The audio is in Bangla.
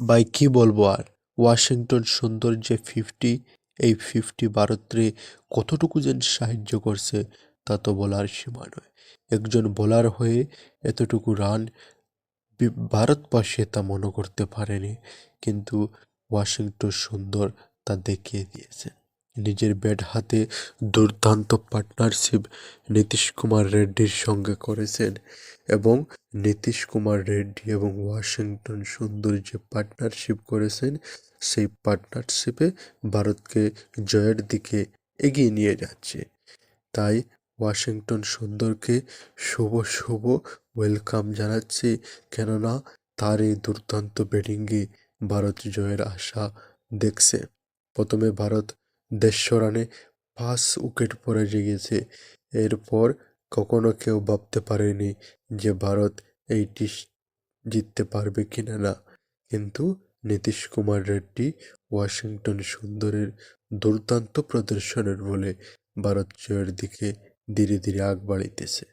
ভাই কি বলব আর? ওয়াশিংটন সুন্দর যে ফিফটি এই ফিফটি ভারতরে কতটুকু যেন সাহায্য করছে, তা তো বলার সীমা নয়। একজন বোলার হয়ে এতটুকু রান ভারতবাসী তা মনে করতে পারেনি, কিন্তু ওয়াশিংটন সুন্দর তা দেখিয়ে দিয়েছে নিজের ব্যাট হাতে দুর্দান্ত পার্টনারশিপ নীতিশ কুমার রেড্ডির সঙ্গে করেছেন এবং নীতিশ কুমার রেড্ডি এবং ওয়াশিংটন সুন্দর যে পার্টনারশিপ করেছেন। সেই পার্টনারশিপে ভারতকে জয়ের দিকে এগিয়ে নিয়ে যাচ্ছে। তাই ওয়াশিংটন সুন্দরকে শুভ শুভ ওয়েলকাম জানাচ্ছি। কেননা তার এই দুর্দান্ত ব্যাটিংয়ে ভারত জয়ের আশা দেখছে। প্রথমে ভারত দেড়শো রানে পাঁচ উইকেট পড়ে গিয়েছে এরপর কখনো কেউ ভাবতে পারেনি যে ভারত এই টেস্ট জিততে পারবে কিনা না। কিন্তু নীতিশ কুমার রেড্ডি ওয়াশিংটন সুন্দরের দুর্দান্ত প্রদর্শনের বলে ভারত জয়ের দিকে ধীরে ধীরে আগ বাড়িতেছে।